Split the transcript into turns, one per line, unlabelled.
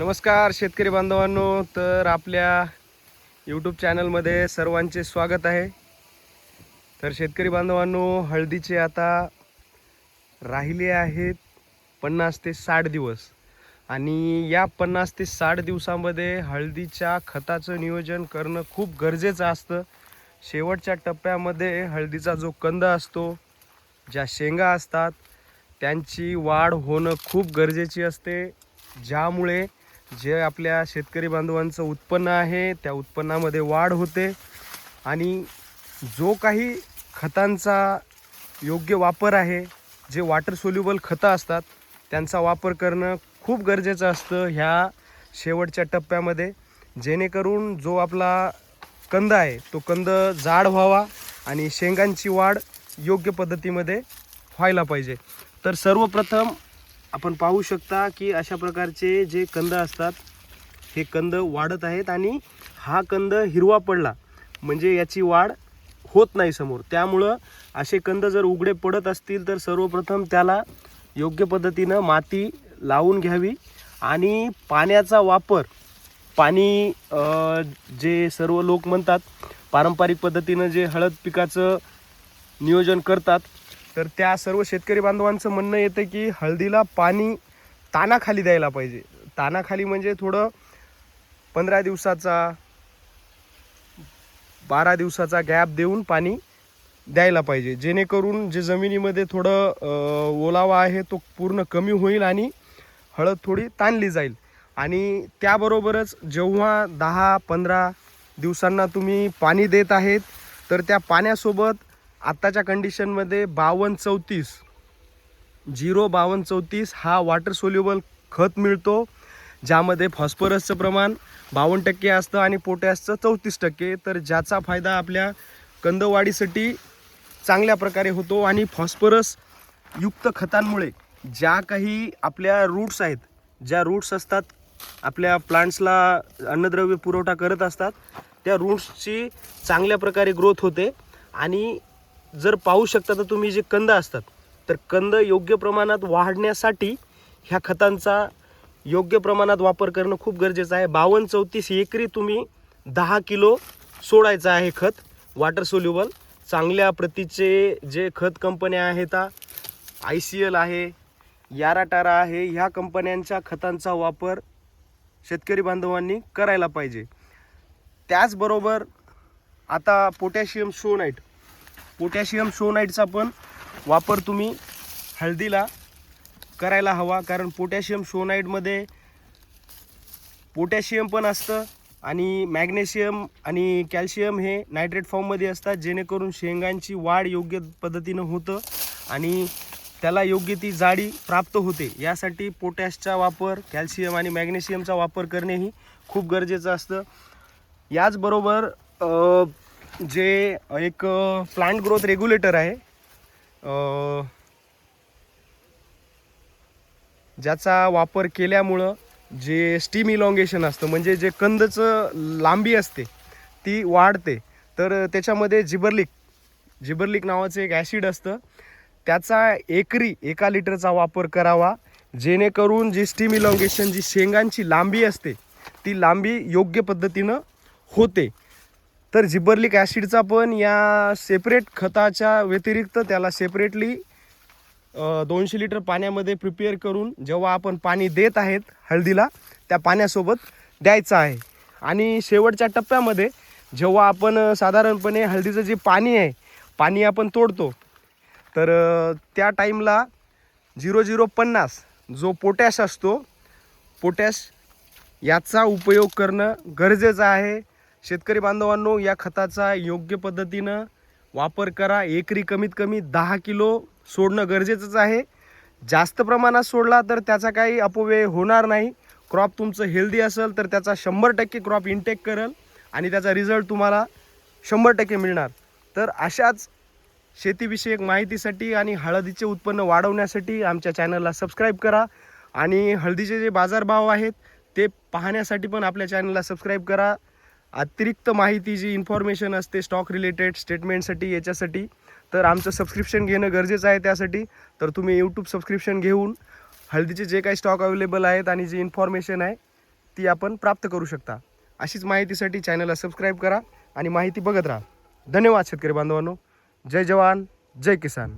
नमस्कार शेतकरी बांधवांनो. तर आपल्या यूट्यूब चॅनलमध्ये सर्वांचे स्वागत आहे. तर शेतकरी बांधवांनो हळदीचे आता राहिले आहेत पन्नास ते साठ दिवस. आणि या पन्नास ते साठ दिवसामध्ये हळदीच्या खताचं नियोजन करणं खूप गरजेचं असतं. शेवटच्या टप्प्यामध्ये हळदीचा जो कंद असतो ज्या शेंगा असतात त्यांची वाढ होणं खूप गरजेची असते. ज्यामुळे जे आपल्या शेतकरी बांधवांचं उत्पन्न आहे त्या उत्पन्नामध्ये वाढ होते आणि जो काही खतांचा योग्य वापर आहे जे वॉटर सोल्युबल खतं असतात त्यांचा वापर करणं खूप गरजेचं असतं ह्या शेवटच्या टप्प्यामध्ये. जेणेकरून जो आपला कंद आहे तो कंद जाड व्हावा आणि शेंगांची वाढ योग्य पद्धतीमध्ये व्हायला पाहिजे. तर सर्वप्रथम आपण पाहू शकता की अशा प्रकारचे जे कंद असतात हे कंद वाढत आहेत आणि हा कंद हिरवा पडला. म्हणजे याची वाढ होत नाही समोर. त्यामुळं असे कंद जर उघडे पडत असतील तर सर्वप्रथम त्याला योग्य पद्धतीनं माती लावून घ्यावी आणि पाण्याचा वापर पाणी जे सर्व लोक म्हणतात पारंपरिक पद्धतीनं जे हळद पिकाचं नियोजन करतात तर त्या सर्व शेतकरी बांधवांचं म्हणणं येतं की हळदीला पाणी तानाखाली द्यायला पाहिजे. तानाखाली म्हणजे थोडं पंधरा दिवसाचा बारा दिवसाचा गॅप देऊन पाणी द्यायला पाहिजे. जेणेकरून जे जमिनीमध्ये थोडं ओलावा आहे तो पूर्ण कमी होईल आणि हळद थोडी ताणली जाईल. आणि त्याबरोबरच जेव्हा दहा पंधरा दिवसांना तुम्ही पाणी देत आहेत तर त्या पाण्यासोबत आत्ताच्या कंडिशनमध्ये बावन्न चौतीस झिरो बावन्न चौतीस हा वॉटर सोल्युबल खत मिळतो ज्यामध्ये फॉस्फरसचं प्रमाण बावन्न टक्के असतं आणि पोटॅशचं चौतीस टक्के. तर ज्याचा फायदा आपल्या कंदवाढीसाठी चांगल्या प्रकारे होतो आणि फॉस्फरस युक्त खतांमुळे ज्या काही आपल्या रूट्स आहेत ज्या रूट्स असतात आपल्या प्लांट्सला अन्नद्रव्य पुरवठा करत असतात त्या रूट्सची चांगल्या प्रकारे ग्रोथ होते. आणि जर पाहू शकता तर तुम्ही जे कंद असतात तर कंद योग्य प्रमाणात वाढण्यासाठी ह्या खतांचा योग्य प्रमाणात वापर करणं खूप गरजेचं आहे. बावन्न चौतीस एकरी तुम्ही दहा किलो सोडायचं आहे खत वॉटर सोल्युबल चांगल्या प्रतीचे जे खत कंपन्या आहेत आय सी एल आहे याराटारा आहे ह्या कंपन्यांच्या खतांचा वापर शेतकरी बांधवांनी करायला पाहिजे. त्याचबरोबर आता पोटॅशियम शोनाईट पोटॅशियम शोनाईटचा पण वापर तुम्ही हळदीला करायला हवा कारण पोटॅशियम शोनाईटमध्ये पोटॅशियम पण असतं आणि मॅग्नेशियम आणि कॅल्शियम हे नायट्रेट फॉर्ममध्ये असतात जेणेकरून शेंगांची वाढ योग्य पद्धतीनं होतं आणि त्याला योग्य ती जाडी प्राप्त होते. यासाठी पोटॅशचा वापर कॅल्शियम आणि मॅग्नेशियमचा वापर करणेही खूप गरजेचं असतं. याचबरोबर जे एक प्लांट ग्रोथ रेग्युलेटर आहे ज्याचा वापर केल्यामुळं जे स्टीम इलॉंगेशन असतं म्हणजे जे कंदचं लांबी असते ती वाढते. तर त्याच्यामध्ये जिबर्लिक जिबर्लिक नावाचं एक ॲसिड असतं. त्याचा एकरी एका लिटरचा वापर करावा जेणेकरून जी स्टीम इलॉंगेशन जी शेंगांची लांबी असते ती लांबी योग्य पद्धतीनं होते. तर जिबर्लिक ॲसिडचा पण या सेपरेट खताच्या व्यतिरिक्त त्याला सेपरेटली दोनशे लिटर पाण्यामध्ये प्रिपेअर करून जेव्हा आपण पाणी देत आहेत हळदीला त्या पाण्यासोबत द्यायचं आहे. आणि शेवटच्या टप्प्यामध्ये जेव्हा आपण साधारणपणे हळदीचं जे पाणी आहे पाणी आपण तोडतो तर त्या टाईमला झिरो झिरो पन्नास जो पोटॅश असतो पोटॅश याचा उपयोग करणं गरजेचं आहे. शेतकरी बांधवांनो या खताचा योग्य पद्धतीनं वापर करा. एकरी कमीत कमी दहा किलो सोडणं गरजेचंच आहे. जास्त प्रमाणात सोडला तर त्याचा काही अपव्यय होणार नाही. क्रॉप तुमचं हेल्दी असेल तर त्याचा शंभर टक्के क्रॉप इनटेक करेल आणि त्याचा रिझल्ट तुम्हाला शंभर टक्के मिळणार. तर अशाच शेतीविषयक माहितीसाठी आणि हळदीचे उत्पन्न वाढवण्यासाठी आमच्या चॅनलला सबस्क्राईब करा आणि हळदीचे जे बाजारभाव आहेत ते पाहण्यासाठी पण आपल्या चॅनलला सबस्क्राईब करा. अतिरिक्त माहिती जी इन्फॉर्मेशन असते स्टॉक रिलेटेड स्टेटमेंटसाठी याच्यासाठी तर आमचं सबस्क्रिप्शन घेणं गरजेचं आहे त्यासाठी. तर तुम्ही यूट्यूब सबस्क्रिप्शन घेऊन हळदीचे जे काही स्टॉक अवेलेबल आहेत आणि जी इन्फॉर्मेशन आहे ती आपण प्राप्त करू शकता. अशीच माहितीसाठी चॅनलला सबस्क्राईब करा आणि माहिती बघत राहा. धन्यवाद शेतकरी बांधवांनो. जय जवान जय किसान.